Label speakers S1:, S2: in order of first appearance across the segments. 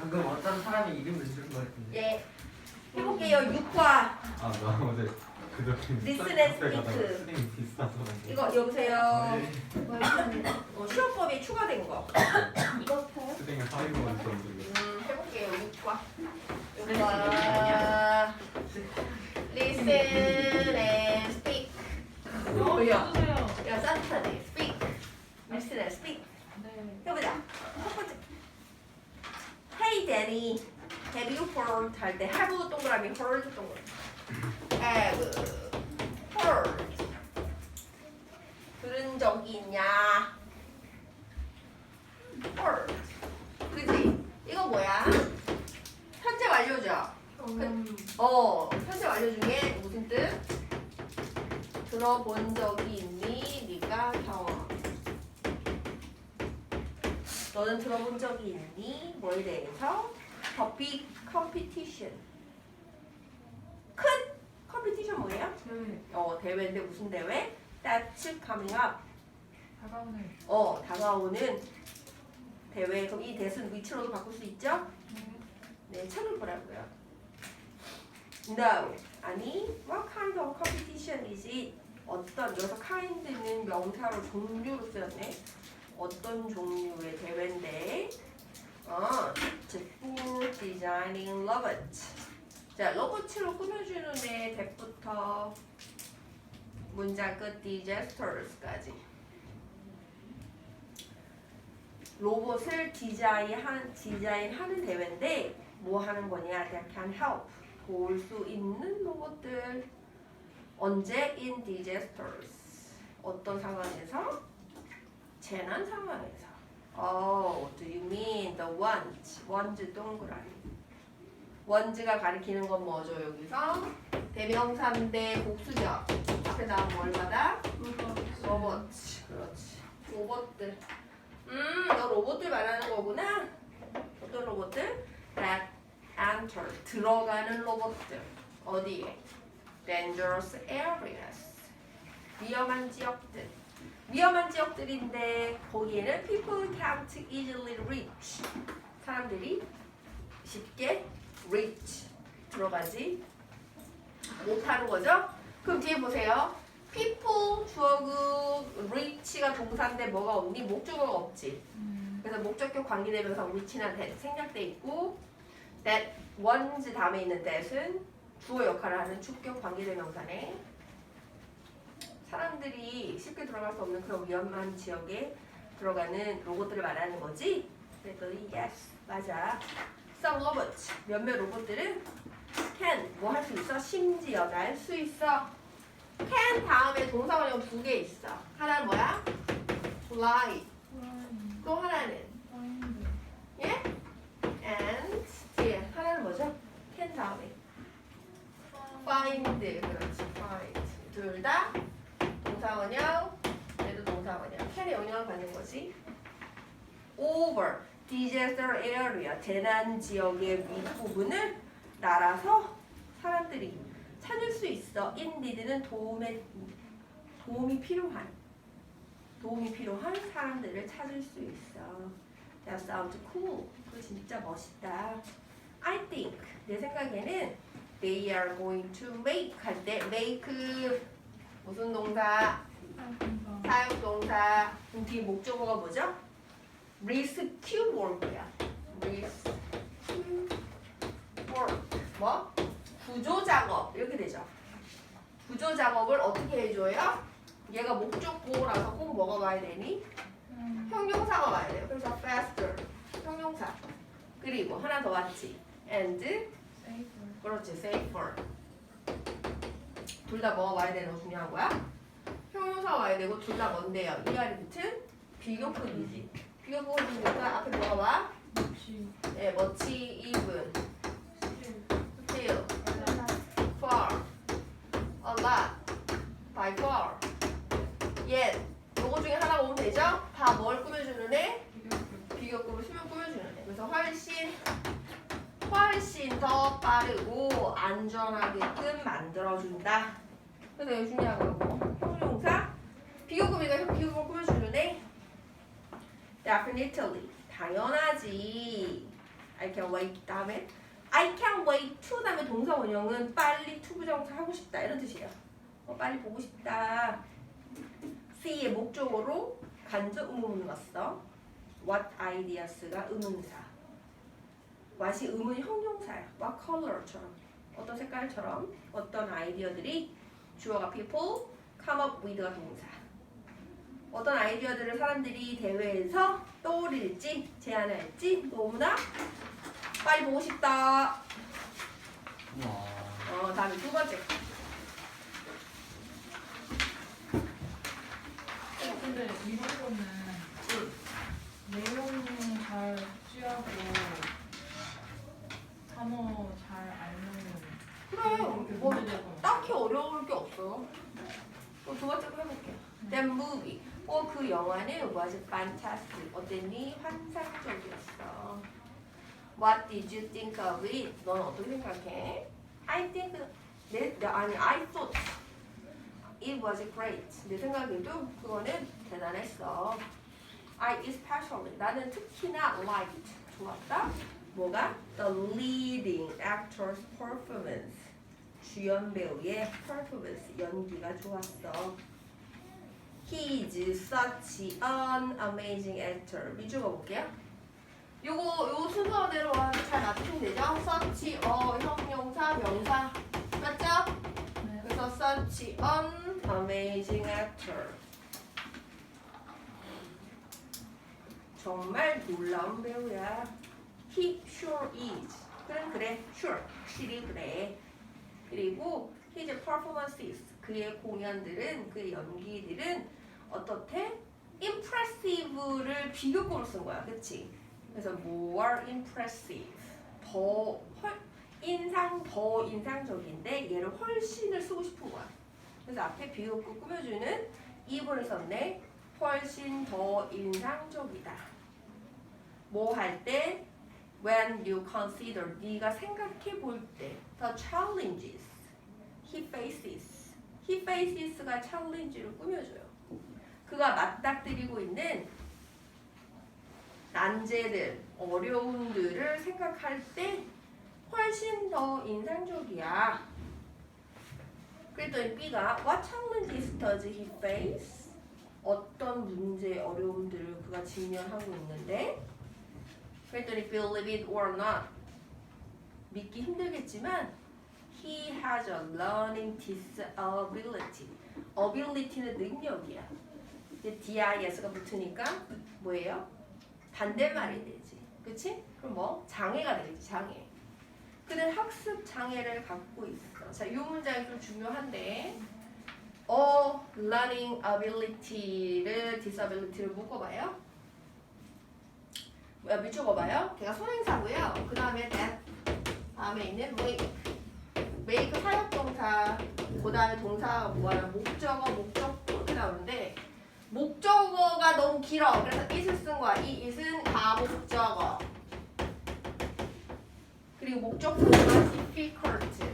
S1: 방금 어떤 사람이 이름을 지은 것 같은데.
S2: 예. 해볼게요. 6화.
S3: 아, 나 어제 그저께 카페 가다가. 선생님 비싸서
S2: 이거 여보세요.
S1: 네.
S2: 어, 시험법에 추가된 거.
S4: 이거부터요?
S3: 선생님 사이버 있었는데
S2: 음, 해볼게요. 6과. 6과. Listen and speak. 뭐야? 야, 산타네. Speak. Listen and speak.
S4: 네.
S2: 해보자. 첫 번째. Danny, have you heard 할때 have 동그라미 heard 동그라미. Have heard. 들은 적이 있냐? heard. 그지? 이거 뭐야? 현재 완료죠?
S4: 음,
S2: 어, 현재 완료 중에 무슨 뜻? 들어본 적이 있니? 네가 경험. 너는 들어본 적이 뭐에 대해서? The big competition. 큰 컴피티션 뭐예요?
S4: 네.
S2: 어, 대회인데 무슨 대회? That's coming up.
S4: 다가오네.
S2: 어, 다가오는 대회. 그럼 이 대은 위치로도 바꿀 수 있죠? 네, 찾아보라고요. No. 아니, what kind of competition is it? 어떤, 여기서 kind는 명사로 종류로 쓰였네. 어떤 종류의 대회인데, 어, for designing robots. 자, 로봇으로 꾸며주는 애 대부터 문장 끝 disasters까지. 로봇을 디자인한, 디자인하는 대회인데 뭐 하는 거냐? That can help 도울 수 있는 로봇들 언제 in disasters 어떤 상황에서 재난 상황에서 Oh, do you mean the ones? 원즈 동그라미 원즈가 가리키는 건 뭐죠 여기서? 대명사인데 복수죠 앞에 나온 뭘 받아? 로봇 그렇지 로봇들 음, 너 로봇들 말하는 거구나. 어떤 로봇들? That enter 들어가는 로봇들 어디에? Dangerous areas 위험한 지역들 위험한 지역들인데 거기에는 people can't easily reach 사람들이 쉽게 reach 들어가지 못하는 거죠. 그럼 뒤에 보세요. people 주어구 reach가 동사인데 뭐가 없니? 목적어가 없지. 그래서 목적격 reach는 that 생략돼 있고 that one's 다음에 있는 that은 주어 역할을 하는 축격 관계대명사네. 사람들이 쉽게 들어갈 수 없는 그런 위험한 지역에 들어가는 로봇들을 말하는 거지. 그랬더니 yes 맞아. Some robots 몇몇 로봇들은 can 뭐 할 수 있어? 심지어 날 수 있어. can 다음에 동사 원형 두 개 있어. 하나는 뭐야? fly. 또 하나는 예? and 뒤에 하나는 뭐죠? can 다음에 find 그렇지 find 둘 다 동사 원형 얘도 동사 원형 can의 영향을 받는 거지. over disaster area 재난 지역의 윗부분을 날아서 사람들이 찾을 수 있어. indeed는 도움에 도움이 필요한 도움이 필요한 사람들을 찾을 수 있어. That sounds cool. 그거 진짜 멋있다. I think 내 생각에는 they are going to make 할 때 make 무슨 동사 사용 동사 그럼 뒤에 목적어가 뭐죠? rescue work야. rescue work 뭐? 구조 작업 이렇게 되죠. 구조 작업을 어떻게 해줘요? 얘가 목적보라서 꼭 뭐가 와야 되니? 형용사가 와야 돼요. 그래서 faster 형용사 그리고 하나 더 왔지. and 그렇지 safer 둘 다 뭐가 와야 되는 거 중요한 거야? 형용사 와야 되고 둘 다 뭔데요? 이하리 붙은 비교급이지. 비교급이니까 앞에 뭐가 와? 네, 멋지, even, still, far, a lot, by far, yet. 요거 중에 하나가 오면 되죠? 다 뭘 꾸며주는 애? 비교급을 수명 꾸며주는 애. 그래서 훨씬 훨씬 더 빠르고 안전하게끔 만들어준다. 그래서 여기 중요한 거고 형용사 비교급이니까 비교급을 꾸며주는 애. Definitely 당연하지. 알게 can't wait 다음에 I can't wait to 다음에 동사 원형은 빨리 투부정사 하고 싶다 이런 뜻이에요. 어, 빨리 보고 싶다. C의 목적으로 간접 의문문 왔어. What ideas가 의문사. What이 의문 형용사야. What color처럼 어떤 색깔처럼 어떤 아이디어들이 주어가 people, come up with가 동사. 어떤 아이디어들을 사람들이 대회에서 떠올릴지 제안할지 너무나 빨리 보고 싶다. 어, 다음에 두 번째.
S4: 어, 근데 이런 거는 내용 잘 숙지하고 단어 잘 알면
S2: 그래,
S4: 그렇게
S2: 뭐
S4: 문제될 거
S2: 딱히 어려울 게 없어요. 또두 번째 거 해볼게요. That movie. 어, 그 영화는 was fantastic. 어땠니? 환상적이었어. What did you think of it? 넌 어떻게 생각해? I think 내, 내 아니 I thought it was great. 내 생각에도 그거는 대단했어. I especially 나는 특히나 liked 좋았다. 뭐가? The leading actor's performance. 주연 배우의 performance 연기가 좋았어. He is such an amazing actor. 밑줄 볼게요. 요거 요 순서대로 잘 맞추면 되죠? such 어 형용사 명사 맞죠?
S4: 네.
S2: 그래서 such an amazing actor. 정말 놀라운 배우야. He sure is. 그래 그래 sure 확실히 그래. 그리고 his performances 그의 공연들은 그의 연기들은 어떻대? impressive를 비교급으로 쓴 거야, 그렇지? 그래서 more impressive 더 헐, 인상 더 인상적인데 얘를 훨씬을 쓰고 싶은 거야. 그래서 앞에 비교급 꾸며주는 이분을 썼네. 훨씬 더 인상적이다. 뭐 할 때? When you consider 네가 생각해 볼 때, the challenges he faces, he faces가 challenge를 꾸며줘요. 그가 맞닥뜨리고 있는 난제들, 어려움들을 생각할 때 훨씬 더 인상적이야. 그랬더니 B가 What challenges does he face? 어떤 문제, 어려움들을 그가 직면하고 있는데 그랬더니 believe it or not. 믿기 힘들겠지만 he has a learning disability. Ability는 능력이야. dis가 붙으니까 뭐예요? 반대말이 되지. 그치? 그럼 뭐? 장애가 되겠지 장애. 그는 학습 장애를 갖고 있어. 자 이 문장이 좀 중요한데 어 learning ability를 disability를 묶어봐요 뭐야 미쳐봐봐요. 걔가 손행사고요. 그 다음에 다음에 있는 make make 사역동사 그 다음에 동사가 뭐야 목적어 목적도 이렇게 나오는데 목적어가 너무 길어. 그래서 it을 쓴 거야. 이 it은 가목적어 그리고 목적어가 difficult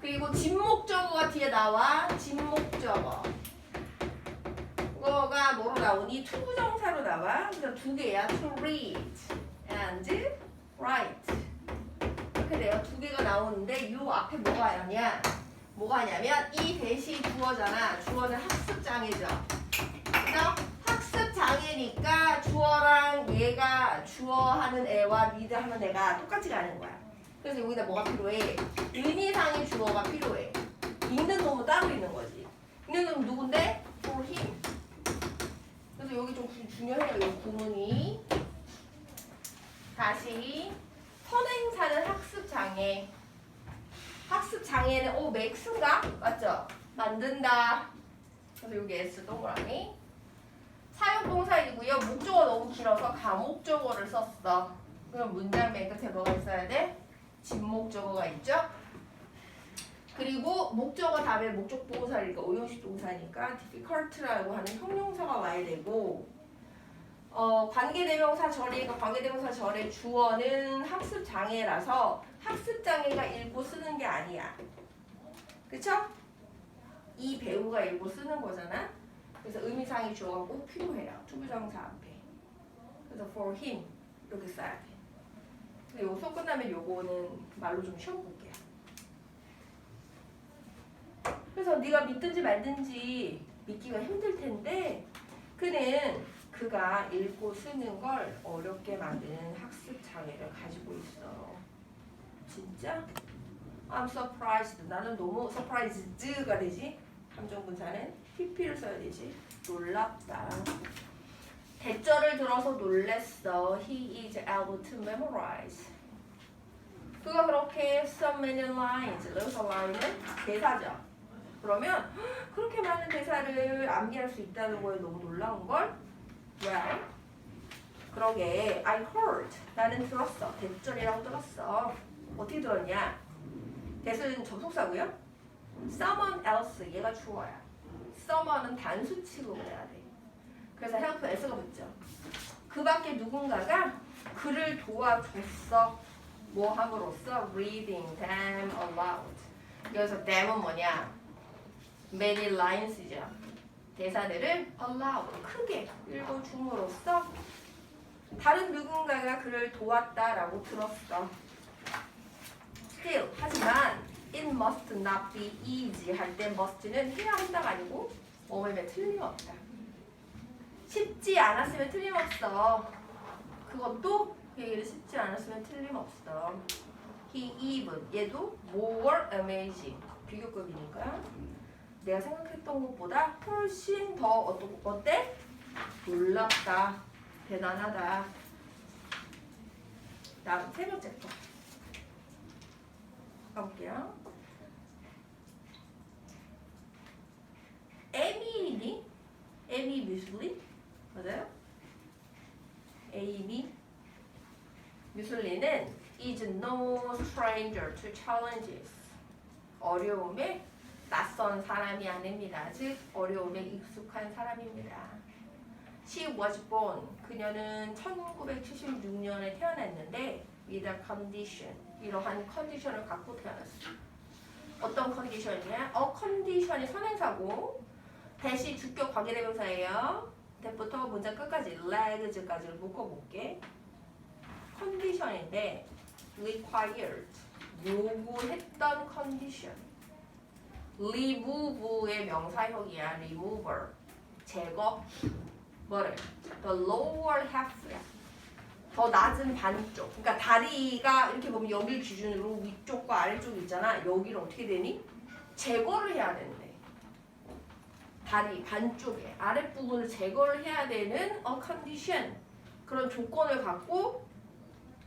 S2: 그리고 진목적어가 뒤에 나와 진목적어 그거가 뭐로 나오니? 투부정사로 나와. 그래서 두 개야. To read and write. 이렇게 돼요. 두 개가 나오는데 요 앞에 뭐가 하냐? 뭐가 하냐면 이 대시 주어잖아. 주어는 학습 장애죠. 그죠? 학습 장애니까 주어랑 얘가 주어 하는 애와 리드 하는 애가 똑같이 가는 거야. 그래서 여기다 뭐가 필요해? 의미상의 주어가 필요해. 있는 놈은 따로 있는 거지. 있는 놈은 누군데? For him. 그래서 여기 좀 구- 중요해요. 이 구문이. 다시 선행사는 학습 장애. 학습 장애는 오 맥스인가? 맞죠? 만든다. 그래서 여기 S 동그라미. 사용 동사이고요. 목적어 너무 길어서 가목적어를 썼어. 그럼 문장 맨 끝에 뭐가 있어야 돼? 진목적어가 있죠? 그리고 목적어 다음에 목적 보호사니까 오형식 동사니까 difficult라고 하는 형용사가 와야 되고 어, 관계대명사 절에 그 관계대명사 절의 주어는 학습 장애라서 학습 장애가 읽고 쓰는 게 아니야. 그쵸? 이 배우가 읽고 쓰는 거잖아. 그래서 의미상의 주어가 꼭 필요해요. 투부정사 앞에. 그래서 for him 이렇게 써야 돼. 요거 끝나면 요거는 말로 좀 시험 볼게요. 그래서 네가 믿든지 말든지 믿기가 힘들 텐데 그는 그가 읽고 쓰는 걸 어렵게 만드는 학습 장애를 가지고 있어. 진짜? I'm surprised. 나는 너무 surprised가 되지. 감정분사는 PP를 써야 되지. 놀랍다. 대절을 들어서 놀랬어. He is able to memorize. 그가 그렇게 so many lines. 여기서 line은 대사죠. 그러면 그렇게 많은 대사를 암기할 수 있다는 거에 너무 놀라운 걸? Well, 그러게 I heard. 나는 들었어. 대절이라고 들었어. 어떻게 들었냐? 대수는 접속사고요. Someone else 얘가 주어야. Someone은 단수 취급을 해야 돼. 그래서 help s가 붙죠. 그 밖에 누군가가 그를 도와줬어. 뭐 함으로써 reading them aloud. 여기서 them은 뭐냐? Many lines죠. 대사들을 aloud 크게 읽어줌으로써 다른 누군가가 그를 도왔다라고 들었어. Still 하지만 it must not be easy 할 때 must는 해야 한다가 아니고 어음에 틀림없다. 쉽지 않았으면 틀림없어. 그것도 그 얘기를 쉽지 않았으면 틀림없어. He even 얘도 more amazing 비교급이니까 내가 생각했던 것보다 훨씬 더 어떠, 어때? 놀랍다, 대단하다. 다음 세 번째 거 가볼게요. 에미니, 에미 뮤슬리 맞아요? 에이미 뮤슬리는 is no stranger to challenges. 어려움에 낯선 사람이 아닙니다. 즉 어려움에 익숙한 사람입니다. She was born. 그녀는 1976년에 태어났는데 with a condition. 이러한 컨디션을 갖고 태어났어. 어떤 컨디션이냐? 어 컨디션이 선행사고 대시 주격 관계대명사예요. 대부터 문장 끝까지 legs까지를 묶어볼게. 컨디션인데 required 요구했던 컨디션. Remove의 명사형이야. remover 제거 뭐를 the lower half야. 더 낮은 반쪽. 그러니까 다리가 이렇게 보면 여기 기준으로 위쪽과 아래쪽 있잖아. 여기를 어떻게 되니? 제거를 해야 된대. 다리 반쪽에 아랫부분을 제거를 해야 되는 a condition 그런 조건을 갖고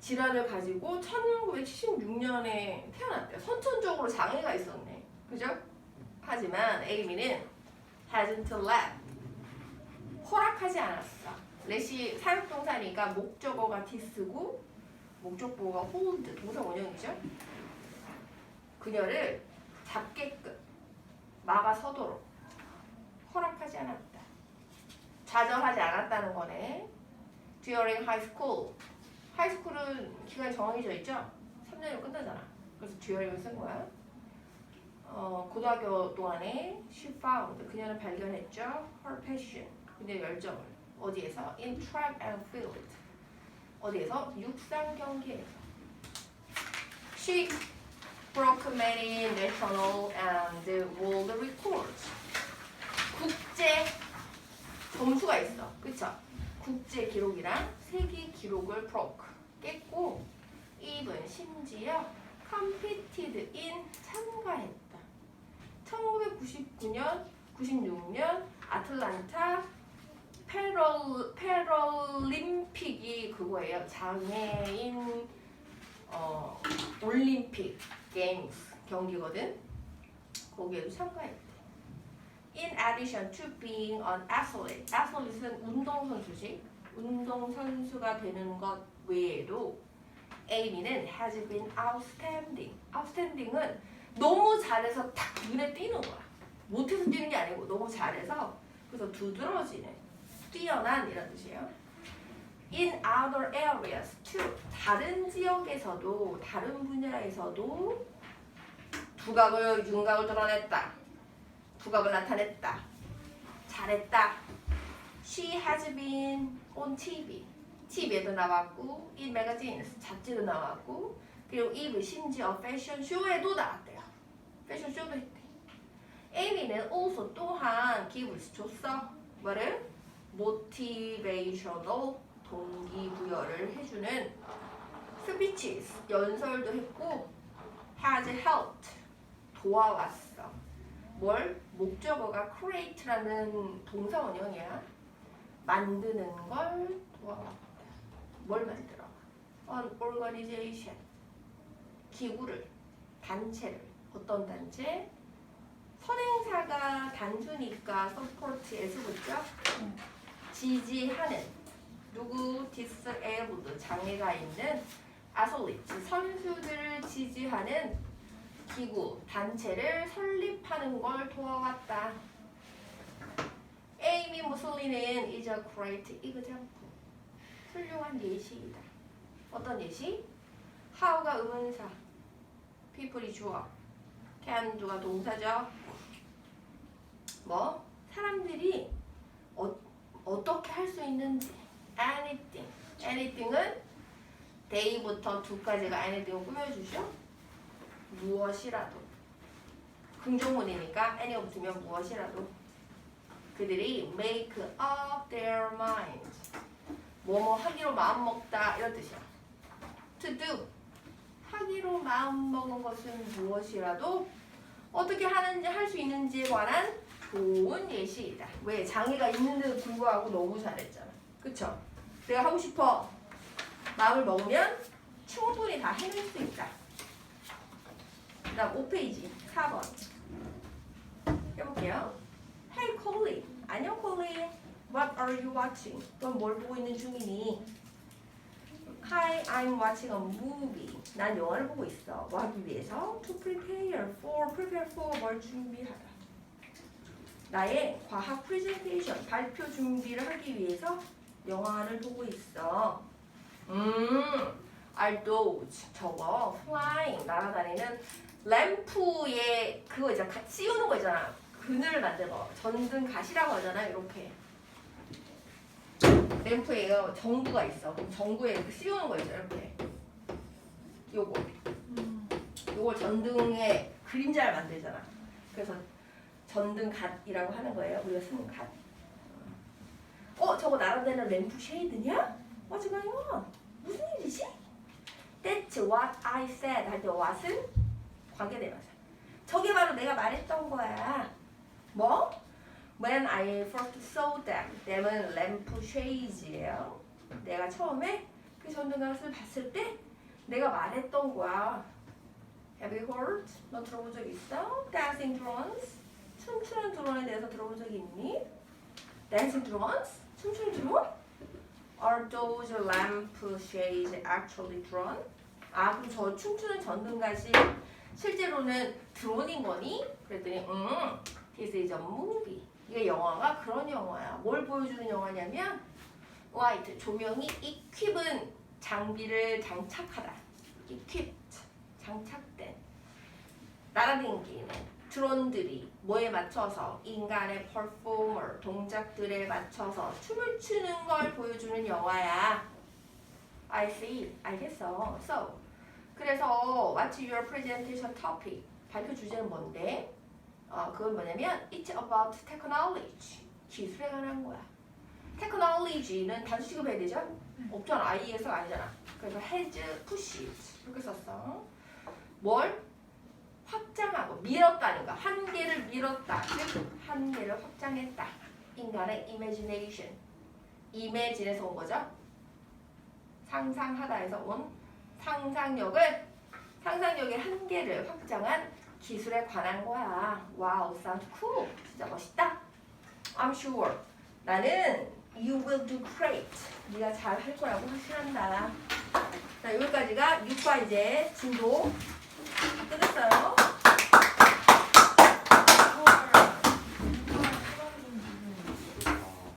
S2: 질환을 가지고 1976년에 태어났대요. 선천적으로 장애가 있었네. 그죠? 하지만 에이미는 hasn't let 허락하지 않았어. let이 사용동사니까 목적어가 t쓰고 목적보가 hold 동사 원형이죠. 그녀를 잡게끔 막아서도록 허락하지 않았다. 좌절하지 않았다는 거네. During high school. 하이스쿨은 기간이 정해져 있죠? 3년이면 끝나잖아. 그래서 during을 쓴 거야. 어, 고등학교 동안에 she found 그녀는 발견했죠. her passion 그녀의 열정을 어디에서? in track and field 어디에서? 육상 경기에서 she broke many national and world records 국제 점수가 있어 그쵸? 국제 기록이랑 세계 기록을 broke 깼고 even 심지어 competed in 참가했다 1999년, 96년 아틀란타 패럴, 패럴림픽이 그거예요. 장애인 어, 올림픽 게임스 경기거든. 거기에도 참가했대. In addition to being an athlete, athlete는 운동선수지. 운동선수가 되는 것 외에도 에이미는 has been outstanding. outstanding은 너무 잘해서 딱 눈에 띄는 거야. 못해서 뛰는 게 아니고 너무 잘해서 그래서 두드러지는 뛰어난 이런 뜻이에요. In other areas too. 다른 지역에서도 다른 분야에서도 두각을 윤곽을 드러냈다. 두각을 나타냈다. 잘했다. She has been on TV. TV에도 나왔고 이 매거진 잡지도 나왔고 그리고 이브 심지어 패션쇼에도 나왔대요. 패션쇼도 했대. 에이미는 also 또한 기브스 줬어. 뭐를? motivational 동기부여를 해주는 speeches 연설도 했고 has helped 도와왔어. 뭘? 목적어가 create라는 동사 원형이야. 만드는 걸 도와왔다. 뭘 만들어? An organization. 기구를, 단체를. 어떤 단체? 선행사가 단수니까 support s 붙죠? 지지하는 누구 disabled 장애가 있는 athletes 선수들을 지지하는 기구 단체를 설립하는 걸 도와왔다. 에이미 무솔리는 is a great example. 훌륭한 예시이다. 어떤 예시? how가 의문사, people이 주어, can do가 동사죠. 뭐? 사람들이 어, 어떻게 할 수 있는지. anything, anything은 day부터 to까지가 anything을 꾸며주죠. 무엇이라도. 긍정문이니까 any가 붙으면 무엇이라도. 그들이 make up their mind. 뭐뭐 하기로 마음 먹다 이런 뜻이야. to do 하기로 마음 먹은 것은 무엇이라도 어떻게 하는지 할 수 있는지에 관한 좋은 예시이다. 왜 장애가 있는데도 불구하고 너무 잘했잖아. 그쵸? 내가 하고 싶어 마음을 먹으면 충분히 다 해낼 수 있다. 그 다음 5페이지 4번 해볼게요. Hey Colin, 안녕 Colin. What are you watching? 넌 뭘 보고 있는 중이니? Hi, I'm watching a movie. 난 영화를 보고 있어. 뭐 하기 위해서? To prepare for, prepare for 뭘 준비하다. 나의 과학 프레젠테이션, 발표 준비를 하기 위해서 영화를 보고 있어. 음, are those 저거 flying 날아다니는 램프에 그거 있잖아, 가 씌우는 거 있잖아. 그늘을 거, 전등 가시라고 하잖아, 이렇게. 램프에요 전구가 있어. 그럼 전구에 이렇게 씌우는 거 있죠, 이렇게. 요거,
S4: 음,
S2: 요걸 전등에 그림자를 만들잖아. 그래서 전등 갓이라고 하는 거예요. 우리가 쓰는 갓. 어, 저거 날아다니는 램프 쉐이드냐? On? 무슨 일이지? That's what I said. 할때 what은 관계대명사. 저게 바로 내가 말했던 거야. 뭐? When I first saw them. them은 램프 쉐이즈예요. 내가 처음에 그 전등갓을 봤을 때 내가 말했던 거야. Have you heard? 너 들어본 적 있어? Dancing drones? 춤추는 드론에 대해서 들어본 적이 있니? Dancing drones? 춤추는 드론? Are those lamp shades actually drone? 아 그럼 저 춤추는 전등갓이 실제로는 드론인 거니? 그랬더니 음, this is a movie. 이게 영화가 그런 영화야. 뭘 보여주는 영화냐면 white 조명이 equip은 장비를 장착하다. equipped 장착된 날아다니는 드론들이 뭐에 맞춰서 인간의 퍼포머 동작들에 맞춰서 춤을 추는 걸 보여주는 영화야. I see. 알겠어. So 그래서 What's your presentation topic? 발표 주제는 뭔데? 어, 그건 뭐냐면 It's about technology. 기술에 관한 거야. technology는 단수 취급해야 되죠? 없잖아. IES가 아니잖아. 그래서 has pushed 이렇게 썼어. 뭘? 확장하고 밀었다는 거. 한계를 밀었다. 즉 한계를 확장했다. 인간의 imagination. imagine에서 온 거죠. 상상하다에서 온 상상력을 상상력의 한계를 확장한 기술에 관한 거야. 와우, sounds cool. 진짜 멋있다. I'm sure. 나는 you will do great. 네가 잘 할 거라고 확신한다. 자, 여기까지가 6과 이제 진도 끝냈어요.